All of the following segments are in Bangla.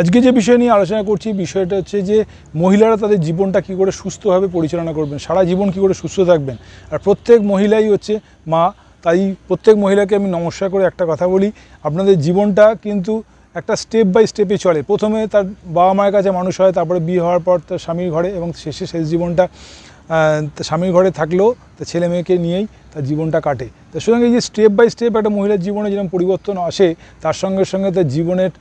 আজকে যে বিষয় নিয়ে আলোচনা করছি, বিষয়টা হচ্ছে যে মহিলারা তাদের জীবনটা কী করে সুস্থভাবে পরিচালনা করবেন, সারা জীবন কী করে সুস্থ থাকবেন। আর প্রত্যেক মহিলাই হচ্ছে মা, তাই প্রত্যেক মহিলাকে আমি নমস্কার করে একটা কথা বলি, আপনাদের জীবনটা কিন্তু একটা স্টেপ বাই স্টেপে চলে। প্রথমে তার বাবা মায়ের কাছে মানুষ হয়, তারপরে বিয়ে হওয়ার পর তার স্বামীর ঘরে এবং শেষে শেষ জীবনটা। স্বামীর ঘরে থাকলেও তার ছেলে মেয়েকে নিয়েই তার জীবনটা কাটে। তো সুতরাং এই যে স্টেপ বাই স্টেপ একটা মহিলার জীবনে যেরকম পরিবর্তন আসে, তার সঙ্গে সঙ্গে তার জীবনের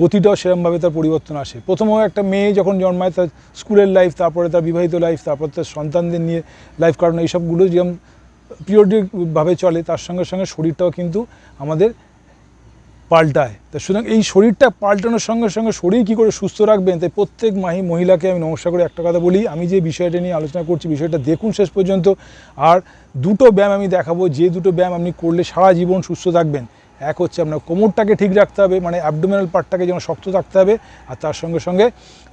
গতিটাও সেরকমভাবে তার পরিবর্তন আসে। প্রথমে একটা মেয়ে যখন জন্মায়, তার স্কুলের লাইফ তারপরে তার বিবাহিত লাইফ তারপর তার সন্তানদের নিয়ে লাইফ কাটানো, এইসবগুলো যেরকম পিরিয়ডিকভাবে চলে, তার সঙ্গে সঙ্গে শরীরটাও কিন্তু আমাদের পাল্টায়। তা সুতরাং এই শরীরটা পাল্টানোর সঙ্গে সঙ্গে শরীর কী করে সুস্থ রাখবেন? তাই প্রত্যেক মাহি মহিলাকে আমি নমস্কার করে একটা কথা বলি। আমি যে বিষয়টা নিয়ে আলোচনা করছি, বিষয়টা দেখুন শেষ পর্যন্ত। আর দুটো ব্যায়াম আমি দেখাবো। যে দুটো ব্যায়াম আপনি করলে সারা জীবন সুস্থ থাকবেন। এক হচ্ছে আপনার কোমরটাকে ঠিক রাখতে হবে মানে অ্যাবডোমিনাল পার্টটাকে যেন শক্ত থাকতে হবে। আর তার সঙ্গে সঙ্গে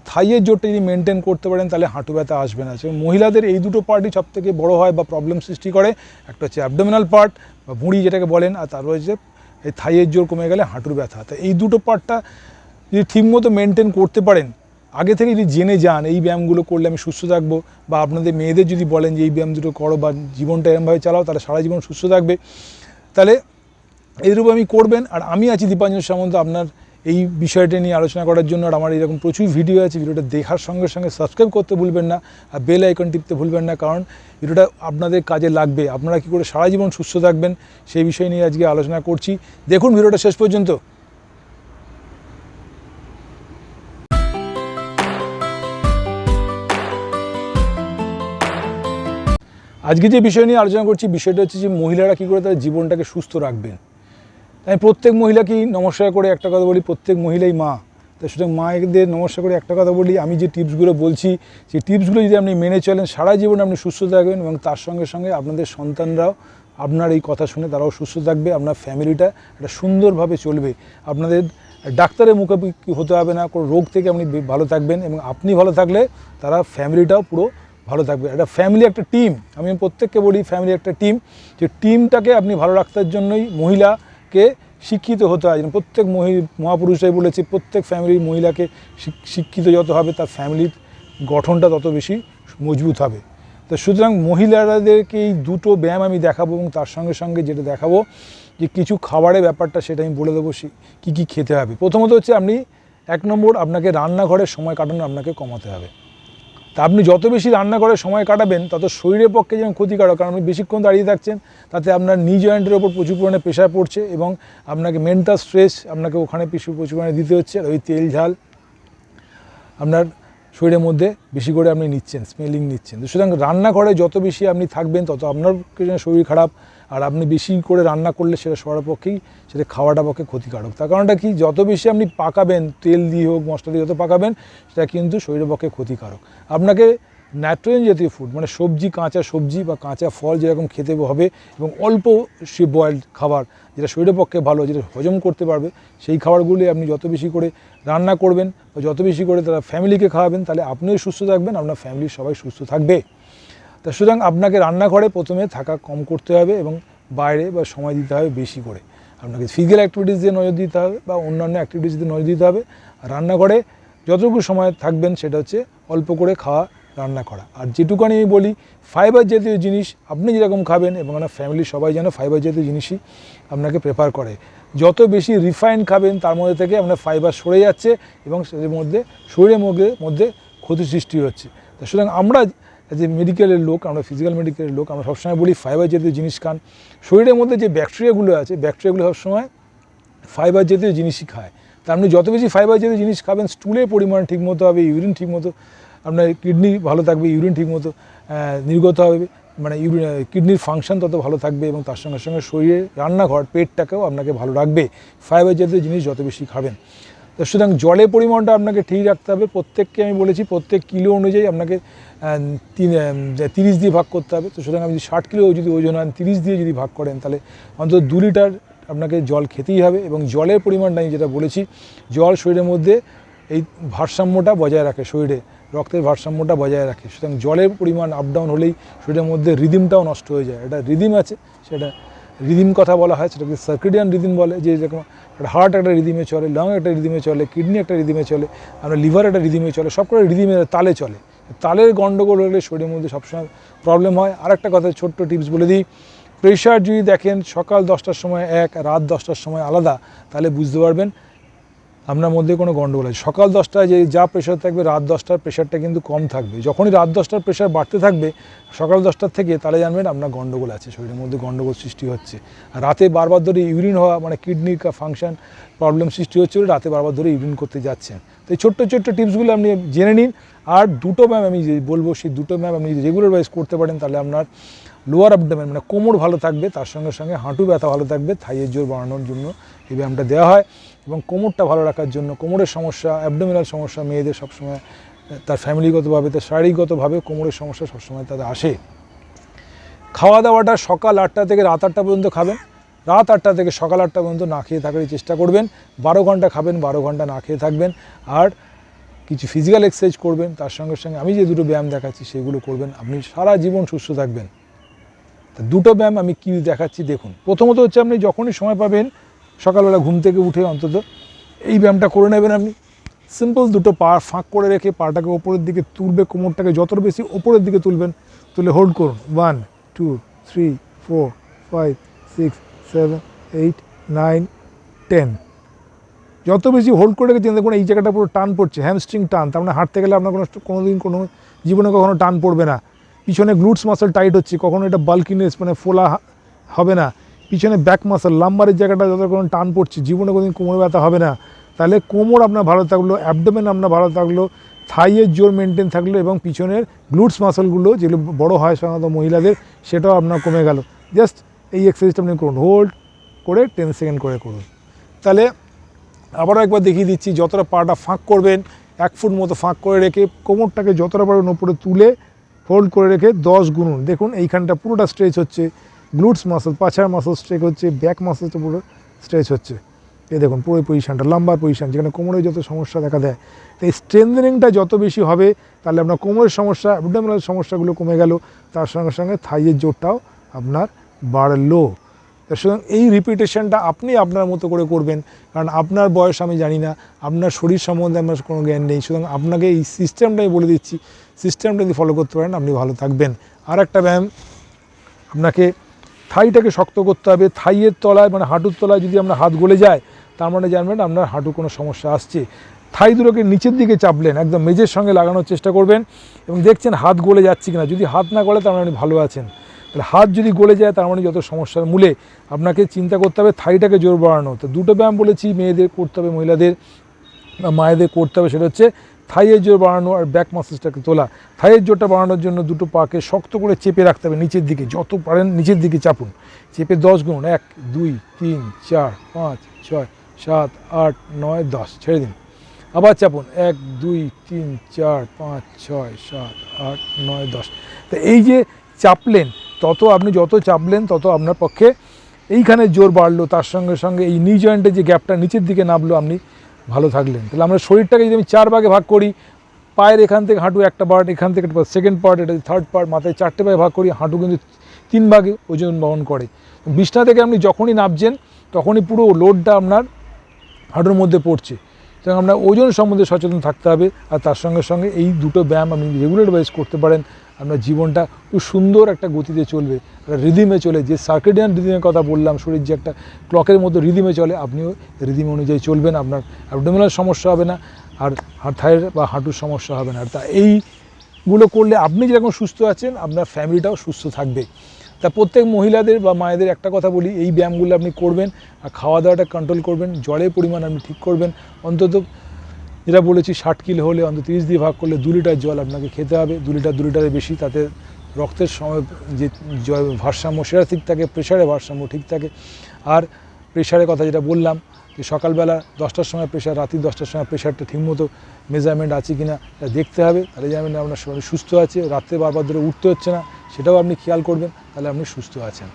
থাইয়ের জোরটা যদি মেনটেন করতে পারেন, তাহলে হাঁটু ব্যথা আসবে না। এবং মহিলাদের এই দুটো পার্টই সব থেকে বড়ো হয় বা প্রবলেম সৃষ্টি করে। একটা হচ্ছে অ্যাবডোমিনাল পার্ট বা ভুঁড়ি যেটাকে বলেন, আর তারপর হচ্ছে এই থাইয়ের জোর কমে গেলে হাঁটুর ব্যথা। তা এই দুটো পার্টটা যদি ঠিকমতো মেনটেন করতে পারেন, আগে থেকে যদি জেনে যান এই ব্যায়ামগুলো করলে আমি সুস্থ থাকব বা আপনাদের মেয়েদের যদি বলেন যে এই ব্যায়াম দুটো করো বা জীবনটা এরমভাবে চালাও, তাহলে সারা জীবন সুস্থ থাকবে। তাহলে এইরূপ আমি করবেন, আর আমি আছি দীপাঞ্জন সামন্ত, আপনার এই বিষয়টা নিয়ে আলোচনা করার জন্য আমার এরকম প্রচুর ভিডিও আছে, ভিডিওটা দেখার সঙ্গে সঙ্গে সাবস্ক্রাইব করতে ভুলবেন না আর বেল আইকন টিপতে ভুলবেন না, কারণ ভিডিওটা আপনাদের কাজে লাগবে। আপনারা কী করে সারা জীবন সুস্থ থাকবেন সেই বিষয় নিয়ে আজকে আলোচনা করছি। দেখুন ভিডিওটা শেষ পর্যন্ত। আজকে যে বিষয় নিয়ে আলোচনা করছি, বিষয়টা হচ্ছে যে মহিলারা কী করে তাদের জীবনটাকে সুস্থ রাখবেন। তাই প্রত্যেক মহিলাকেই নমস্কার করে একটা কথা বলি, প্রত্যেক মহিলাই মা। তাই সুতরাং মায়েদের নমস্কার করে একটা কথা বলি, আমি যে টিপসগুলো বলছি, সেই টিপসগুলো যদি আপনি মেনে চলেন, সারা জীবন আপনি সুস্থ থাকবেন এবং তার সঙ্গে সঙ্গে আপনাদের সন্তানরাও আপনার এই কথা শুনে তারাও সুস্থ থাকবে, আপনার ফ্যামিলিটা একটা সুন্দরভাবে চলবে। আপনাদের ডাক্তারের মুখোমুখি হতে হবে না, কোনো রোগ থেকে আপনি ভালো থাকবেন এবং আপনি ভালো থাকলে তারা ফ্যামিলিটাও পুরো ভালো থাকবে। একটা ফ্যামিলি একটা টিম, আমি প্রত্যেককে বলি ফ্যামিলি একটা টিম, যে টিমটাকে আপনি ভালো রাখার জন্যই মহিলাকে শিক্ষিত হতে হয়। যেমন প্রত্যেক মহি, মহাপুরুষরাই বলেছে, প্রত্যেক ফ্যামিলির মহিলাকে শিক্ষিত যত হবে, তার ফ্যামিলির গঠনটা তত বেশি মজবুত হবে। তো সুতরাং মহিলাদেরকে এই দুটো ব্যায়াম আমি দেখাবো এবং তার সঙ্গে সঙ্গে যেটা দেখাবো যে কিছু খাবারের ব্যাপারটা সেটা আমি বলে দেবো কী কী খেতে হবে। প্রথমত হচ্ছে আপনি এক নম্বর আপনাকে রান্নাঘরের সময় কাটানো আপনাকে কমাতে হবে। তা আপনি যত বেশি রান্নাঘরে সময় কাটাবেন, তত শরীরের পক্ষে যেমন ক্ষতিকারক। কারণ আপনি বেশিক্ষণ দাঁড়িয়ে থাকছেন, তাতে আপনার নি জয়েন্টের ওপর প্রচুর পরিমাণে প্রেশার পড়ছে এবং আপনাকে মেন্টাল স্ট্রেস আপনাকে ওখানে প্রচুর পরিমাণে দিতে হচ্ছে, আর ওই তেল, ঝাল আপনার শরীরের মধ্যে বেশি করে আপনি নিচ্ছেন স্মেলিং নিচ্ছেন। সুতরাং রান্নাঘরে যত বেশি আপনি থাকবেন, তত আপনার শরীর খারাপ আর আপনি বেশি করে রান্না করলে সেটা সবার পক্ষেই, সেটা খাওয়াটা পক্ষে ক্ষতিকারক। তার কারণটা কি? যত বেশি আপনি পাকাবেন, তেল দিয়ে হোক, মশলা দিয়ে যত পাকাবেন, সেটা কিন্তু শরীরের পক্ষে ক্ষতিকারক। আপনাকে নাইট্রোজেন জাতীয় ফুড মানে সবজি, কাঁচা সবজি বা কাঁচা ফল যেরকম খেতে হবে এবং অল্প সে বয়েলড খাবার যেটা শরীরের পক্ষে ভালো, যেটা হজম করতে পারবে, সেই খাবারগুলি আপনি যত বেশি করে রান্না করবেন বা যত বেশি করে তারা ফ্যামিলিকে খাওয়াবেন, তাহলে আপনিও সুস্থ থাকবেন, আপনার ফ্যামিলির সবাই সুস্থ থাকবে। তা সুতরাং আপনাকে রান্নাঘরে প্রথমে থাকা কম করতে হবে এবং বাইরে বা সময় দিতে হবে বেশি করে। আপনাকে ফিজিক্যাল অ্যাক্টিভিটিস দিয়ে নজর দিতে হবে বা অন্যান্য অ্যাক্টিভিটিস দিয়ে নজর দিতে হবে। আর রান্নাঘরে যতটুকু সময় থাকবেন সেটা হচ্ছে অল্প করে খাওয়া, রান্না করা। আর যেটুকানি আমি বলি ফাইবার জাতীয় জিনিস আপনি যেরকম খাবেন এবং আপনার ফ্যামিলির সবাই যেন ফাইবার জাতীয় জিনিসই আপনাকে প্রেফার করে। যত বেশি রিফাইন খাবেন তার মধ্যে থেকে আপনার ফাইবার সরে যাচ্ছে এবং সেটার মধ্যে শরীরের মধ্যে মধ্যে ক্ষতি সৃষ্টি হচ্ছে। তা সুতরাং আমরা যে মেডিকেলের লোক, আমরা ফিজিক্যাল মেডিকেলের লোক, আমরা সবসময় বলি ফাইবার জাতীয় জিনিস খান। শরীরের মধ্যে যে ব্যাকটেরিয়াগুলো আছে ব্যাকটেরিয়াগুলো সবসময় ফাইবার জাতীয় জিনিসই খায়। তা আপনি যত বেশি ফাইবার জাতীয় জিনিস খাবেন স্টুলের পরিমাণ ঠিকমতো হবে ইউরিন ঠিকমতো, আপনার কিডনি ভালো থাকবে ইউরিন ঠিকমতো নির্গত হবে মানে ইউরিন কিডনির ফাংশন তত ভালো থাকবে এবং তার সঙ্গে সঙ্গে শরীরে রান্নাঘর, পেটটাকেও আপনাকে ভালো রাখবে। ফাইবার জাতীয় জিনিস যত বেশি খাবেন। তো সুতরাং জলের পরিমাণটা আপনাকে ঠিক রাখতে হবে। প্রত্যেককে আমি বলেছি, প্রত্যেক কিলো অনুযায়ী আপনাকে তিরিশ দিয়ে ভাগ করতে হবে। তো সুতরাং আপনি যদি ষাট কিলো যদি ওজন হন তিরিশ দিয়ে যদি ভাগ করেন, তাহলে অন্তত দু লিটার আপনাকে জল খেতেই হবে এবং জলের পরিমাণটা আমি যেটা বলেছি, জল শরীরের মধ্যে এই ভারসাম্যটা বজায় রাখে, শরীরে রক্তের ভারসাম্যটা বজায় রাখে। সুতরাং জলের পরিমাণ আপ ডাউন হলেই শরীরের মধ্যে রিদিমটাও নষ্ট হয়ে যায়। এটা রিদিম আছে, সেটা রিদিম কথা বলা হয়, সেটাকে সার্কিডিয়ান রিদিম বলে, যে যেরকম একটা হার্ট একটা রিদিমে চলে লং একটা রিদিমে চলে কিডনি একটা রিদিমে চলে, আমরা লিভার একটা রিদিমে চলে, সব করে রিদিমে তালে চলে। তালের গণ্ডগোল হলে শরীরের মধ্যে সবসময় প্রবলেম হয়। আর একটা কথা, ছোট্ট টিপস বলে দিই প্রেশার যদি দেখেন সকাল দশটার সময় এক, রাত দশটার সময় আলাদা, তাহলে বুঝতে পারবেন আপনার মধ্যে কোনো গণ্ডগোল আছে। সকাল দশটায় যে যা প্রেশার থাকবে, রাত দশটার প্রেশারটা কিন্তু কম থাকবে। যখনই রাত দশটার প্রেশার বাড়তে থাকবে, সকাল দশটার থেকে তাহলে জানবেন আপনার গণ্ডগোল আছে, শরীরের মধ্যে গণ্ডগোল সৃষ্টি হচ্ছে। রাতে বারবার ধরে ইউরিন হওয়া মানে কিডনির ফাংশন প্রবলেম সৃষ্টি হচ্ছে বলে রাতে বারবার ধরে ইউরিন করতে যাচ্ছেন। তো এই ছোট্ট ছোট্ট টিপসগুলো আপনি জেনে নিন। আর দুটো ম্যাম আমি যে বলব, সেই দুটো ম্যাম আপনি রেগুলার ওয়াইজ করতে পারেন, তাহলে আপনার লোয়ার অ্যাবডোমেন মানে কোমর ভালো থাকবে, তার সঙ্গে সঙ্গে হাঁটু ব্যথা ভালো থাকবে, থাইয়ের জোর বাড়ানোর জন্য এই ব্যায়ামটা দেওয়া হয়। এবং কোমরটা ভালো রাখার জন্য, কোমরের সমস্যা অ্যাবডোমিনাল সমস্যা মেয়েদের সবসময়, তার ফ্যামিলিগতভাবে তার শারীরিকগতভাবে কোমরের সমস্যা সবসময় তাদের আসে। খাওয়া দাওয়াটা সকাল আটটা থেকে রাত আটটা পর্যন্ত খাবেন। রাত আটটা থেকে সকাল আটটা পর্যন্ত না খেয়ে থাকারই চেষ্টা করবেন। বারো ঘণ্টা খাবেন, বারো ঘণ্টা না খেয়ে থাকবেন। আর কিছু ফিজিক্যাল এক্সারসাইজ করবেন, তার সঙ্গে সঙ্গে আমি যে দুটো ব্যায়াম দেখাচ্ছি সেগুলো করবেন। আপনি সারা জীবন সুস্থ থাকবেন। তা দুটো ব্যায়াম আমি কী দেখাচ্ছি দেখুন। প্রথমত হচ্ছে আপনি যখনই সময় পাবেন সকালবেলা ঘুম থেকে উঠে অন্তত এই ব্যায়ামটা করে নেবেন আপনি। সিম্পল দুটো পা ফাঁক করে রেখে পাটাকে ওপরের দিকে তুলবে, কোমরটাকে যত বেশি ওপরের দিকে তুলবেন, তুলে হোল্ড করুন। One two three four five six seven eight nine ten যত বেশি হোল্ড করে রেখেছেন, দেখুন এই জায়গাটা পুরো টান পড়ছে হ্যামস্ট্রিং টান। তার মানে হাঁটতে গেলে আপনার কোনো কোনো দিন কোনো জীবনে কখনো টান পড়বে না। পিছনে গ্লুটস মাসল টাইট হচ্ছে, কখনো এটা বাল্কিনেস মানে ফোলা হবে না। পিছনে ব্যাক মাসল লাম্বারের জায়গাটা যতক্ষণ টান পড়ছে, জীবনে কোনোদিন কোমরে ব্যথা হবে না। তাহলে কোমর আপনার ভালো থাকল অ্যাবডোমেন আপনার ভালো থাকল থাইয়ের জোর মেনটেন থাকল এবং পিছনের গ্লুটস মাসলগুলো যেগুলো বড় হয় সাধারণত মহিলাদের, সেটাও আপনার কমে গেল। জাস্ট এই এক্সারসাইজটা আপনি করুন হোল্ড করে টেন সেকেন্ড করে করুন। তাহলে আবারও একবার দেখিয়ে দিচ্ছি, যতটা পাটা ফাঁক করবেন, এক ফুট মতো ফাঁক করে রেখে কোমরটাকে যতটা পারবেন ওপরে তুলে হোল্ড করে রেখে দশ গুনুন। দেখুন এইখানটা পুরোটা স্ট্রেচ হচ্ছে। গ্লুটস মাসল পাছার মাসল স্ট্রেক হচ্ছে ব্যাক মাসলটা পুরো স্ট্রেচ হচ্ছে। এই দেখুন, পুরো পজিশানটা লাম্বার পজিশান যেখানে কোমরে যত সমস্যা দেখা দেয়। তো এই যত বেশি হবে, তাহলে আপনার কোমরের সমস্যা অ্যাবডোমিনাল সমস্যাগুলো কমে গেল। তার সঙ্গে সঙ্গে থাইয়ের জোরটাও আপনার বাড়লো। সুতরাং এই রিপিটেশনটা আপনি আপনার মতো করে করবেন, কারণ আপনার বয়স আমি জানি না, আপনার শরীর সম্বন্ধে আমার কোনো জ্ঞান নেই। সুতরাং আপনাকে এই সিস্টেমটা আমি বলে দিচ্ছি সিস্টেমটা যদি ফলো করতে পারেন, আপনি ভালো থাকবেন। আর একটা ব্যায়াম, আপনাকে থাইটাকে শক্ত করতে হবে, থাইয়ের তলায় মানে হাঁটুর তলায় যদি আপনার হাত গলে যায়, তার মানে জানবেন আপনার হাঁটু কোনো সমস্যা আসছে। থাই দুটোকে নিচের দিকে চাপলেন, একদম মেজের সঙ্গে লাগানোর চেষ্টা করবেন এবং দেখছেন হাত গলে যাচ্ছে কিনা। যদি হাত না গলে, তার মানে আপনি ভালো আছেন। তাহলে হাত যদি গলে যায়, তার মানে যত সমস্যার মূলে আপনাকে চিন্তা করতে হবে, থাইটাকে জোর বাড়ানো। তো দুটো ব্যায়াম বলেছি, মেয়েদের করতে হবে, মহিলাদের মায়েদের করতে হবে, সেটা হচ্ছে থাইয়ের জোর বাড়ানো আর ব্যাক মাসেজটাকে তোলা। থাইয়ের জোরটা বাড়ানোর জন্য দুটো পাকে শক্ত করে চেপে রাখতে হবে নিচের দিকে, যত পারেন নিচের দিকে চাপুন। চেপে দশ গুণ, এক, দুই, তিন, চার, পাঁচ, ছয়, সাত, আট, নয়, দশ, ছেড়ে দিন। আবার চাপুন, এক, দুই, তিন, চার, পাঁচ, ছয়, সাত, আট, নয়, দশ। তো এই যে চাপলেন, তত আপনি যত চাপলেন, তত আপনার পক্ষে এইখানে জোর বাড়লো। তার সঙ্গে সঙ্গে এই নি জয়েন্টের যে গ্যাপটা নিচের দিকে নামলো আপনি ভালো থাকলেন। তাহলে আমরা শরীরটাকে যদি আমি চার ভাগে ভাগ করি, পায়ের এখান থেকে হাঁটু একটা পার্ট এখান থেকে একটা সেকেন্ড পার্ট এটা থার্ড পার্ট মাথায় চারটে ভাগে ভাগ করি, হাঁটু কিন্তু তিন ভাগে ওজন বহন করে। বিছনা থেকে আপনি যখনই নামছেন, তখনই পুরো লোডটা আপনার হাঁটুর মধ্যে পড়ছে। তো আপনার ওজন সম্বন্ধে সচেতন থাকতে হবে, আর তার সঙ্গে সঙ্গে এই দুটো ব্যায়াম আপনি রেগুলার ওয়াইজ করতে পারেন। আপনার জীবনটা খুব সুন্দর একটা গতিতে চলবে, একটা রিদিমে চলে। যে সার্কেডিয়ান রিদিমের কথা বললাম, শরীর যে একটা ক্লকের মতো রিদিমে চলে, আপনিও রিদিম অনুযায়ী চলবেন, আপনার অ্যাবডোমিনাল সমস্যা হবে না, আর থায়ের বা হাঁটুর সমস্যা হবে না। আর তা এইগুলো করলে আপনি যেরকম সুস্থ আছেন, আপনার ফ্যামিলিটাও সুস্থ থাকবে। তা প্রত্যেক মহিলাদের বা মায়েদের একটা কথা বলি, এই ব্যায়ামগুলো আপনি করবেন, আর খাওয়া দাওয়াটা কন্ট্রোল করবেন, জলের পরিমাণ আপনি ঠিক করবেন, অন্তত যেটা বলেছি, ষাট কিলো হলে অন্তত তিরিশ দিয়ে ভাগ করলে দু লিটার জল আপনাকে খেতে হবে। দু লিটার, দু লিটারের বেশি, তাতে রক্তের সময় যে জল, ভারসাম্য, সেটা ঠিক থাকে প্রেশারের ভারসাম্য ঠিক থাকে। আর প্রেশারের কথা যেটা বললাম, যে সকালবেলা দশটার সময় প্রেশার রাত্রি দশটার সময় প্রেশারটা ঠিকমতো মেজারমেন্ট আছে কি না এটা দেখতে হবে। তাহলে জানবেন আপনার শরীর সুস্থ আছে, রাত্রে বারবার ধরে উঠতে হচ্ছে না, সেটাও আপনি খেয়াল করবেন, তাহলে আপনি সুস্থ আছেন।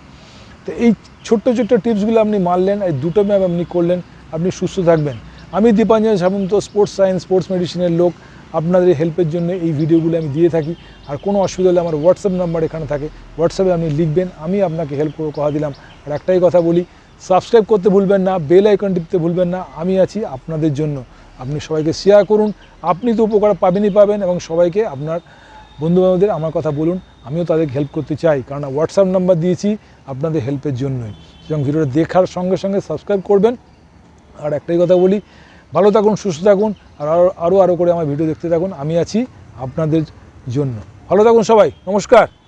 তো এই ছোট্ট ছোট্ট টিপসগুলো আপনি মারলেন এই দুটো ম্যাপ আপনি করলেন, আপনি সুস্থ থাকবেন। আমি Dipanjan Samanta sports science sports মেডিসিনের লোক। আপনাদের হেল্পের জন্য এই ভিডিওগুলো আমি দিয়ে থাকি। আর কোনো অসুবিধা হলে আমার হোয়াটসঅ্যাপ নাম্বার এখানে থাকে। হোয়াটসঅ্যাপে আপনি লিখবেন, আমি আপনাকে হেল্প করে কথা দিলাম। আর একটাই কথা বলি সাবস্ক্রাইব করতে ভুলবেন না বেল আইকন টিপতে ভুলবেন না, আমি আছি আপনাদের জন্য। আপনি সবাইকে শেয়ার করুন। আপনি তো উপকার পাবেনই পাবেন এবং সবাইকে আপনার বন্ধুবান্ধবদের আমার কথা বলুন। আমিও তাদেরকে হেল্প করতে চাই। কারণ হোয়াটসঅ্যাপ নাম্বার দিয়েছি আপনাদের হেল্পের জন্যই। এবং ভিডিওটা দেখার সঙ্গে সঙ্গে সাবস্ক্রাইব করবেন। আর একটাই কথা বলি, ভালো থাকুন, সুস্থ থাকুন, আর আরও আরও আরও করে আমার ভিডিও দেখতে থাকুন। আমি আছি আপনাদের জন্য। ভালো থাকুন সবাই, নমস্কার।